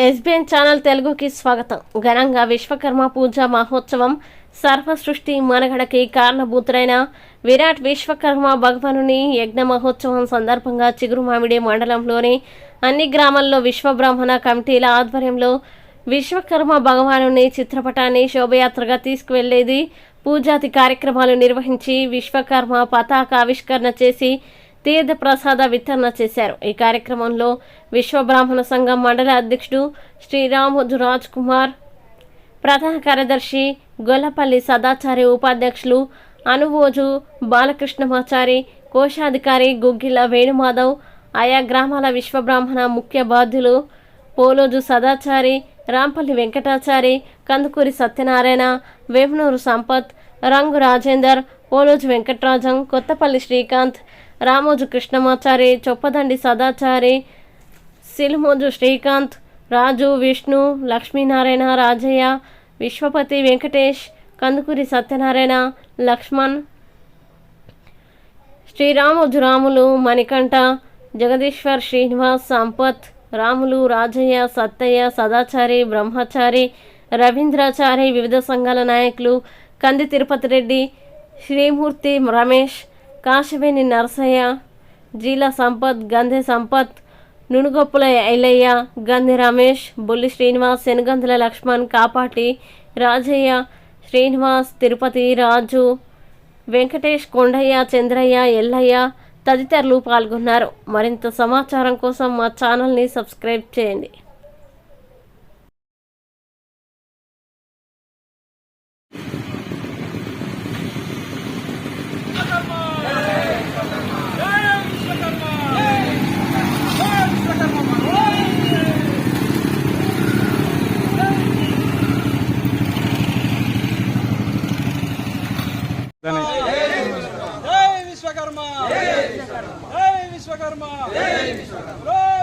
SBN channel తెలుగుకి స్వాగతం. ఘనంగా విశ్వకర్మ పూజ మహోత్సవం సర్వ సృష్టి మనగడకి కారణభూతులైన విరాట్ విశ్వకర్మ భగవానుని యజ్ఞ మహోత్సవం సందర్భంగా చిగురుమామిడి మండలంలోని అన్ని గ్రామాల్లో విశ్వబ్రాహ్మణ కమిటీల ఆధ్వర్యంలో విశ్వకర్మ భగవానుని చిత్రపటాన్ని శోభయాత్రగా తీసుకువెళ్ళేది పూజాది కార్యక్రమాలు నిర్వహించి విశ్వకర్మ పతాక ఆవిష్కరణ చేసి తీర్థ ప్రసాద వితరణ చేశారు. ఈ కార్యక్రమంలో విశ్వ బ్రాహ్మణ సంఘం మండల అధ్యక్షుడు శ్రీరాముజు రాజ్ కుమార్ ప్రధాన కార్యదర్శి గొల్లపల్లి సదాచారి ఉపాధ్యక్షులు అనువోజు బాలకృష్ణమాచారి కోశాధికారి గుగ్గిల వేణుమాధవ్ ఆయా గ్రామాల విశ్వబ్రాహ్మణ ముఖ్య బాధ్యులు పోలోజు సదాచారి రాంపల్లి వెంకటాచారి కందుకూరి సత్యనారాయణ వేమనూరు సంపత్ రంగు రాజేందర్ పోలోజు వెంకట్రాజం కొత్తపల్లి శ్రీకాంత్ రామోజు కృష్ణమాచారి చొప్పదండి సదాచారి సిలుమోజు శ్రీకాంత్ రాజు విష్ణు లక్ష్మీనారాయణ రాజయ్య విశ్వపతి వెంకటేష్ కందుకూరి సత్యనారాయణ లక్ష్మణ్ శ్రీరామోజు రాములు మణికంఠ జగదీశ్వర్ శ్రీనివాస్ సంపత్ రాములు రాజయ్య సత్తయ్య సదాచారి బ్రహ్మచారి రవీంద్రాచారి వివిధ సంఘాల నాయకులు కంది తిరుపతి రెడ్డి శ్రీమూర్తి రమేష్ కాశవేణి నరసయ్య జీల సంపత్ గంధె సంపత్ నునుగొప్పుల ఐలయ్య గంధి రమేష్ బొల్లి శ్రీనివాస్ శనగందుల లక్ష్మణ్ కాపాటి రాజయ్య శ్రీనివాస్ తిరుపతి రాజు వెంకటేష్ కొండయ్య చంద్రయ్య ఎల్లయ్య తదితరులు పాల్గొన్నారు. మరింత సమాచారం కోసం మా ఛానల్ని సబ్స్క్రైబ్ చేయండి. విశ్వకర్మ. జై విశ్వకర్మ.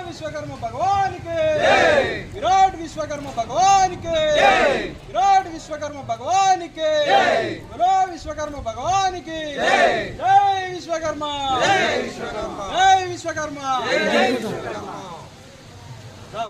విశ్వకర్మ. భగవానికి. విరాట్ విశ్వకర్మ భగవానికి. విరాట్ విశ్వకర్మ భగవానికి. విరో విశ్వకర్మ భగవానికి. జై విశ్వకర్మ. జై విశ్వకర్మ. జై విశ్వకర్మ.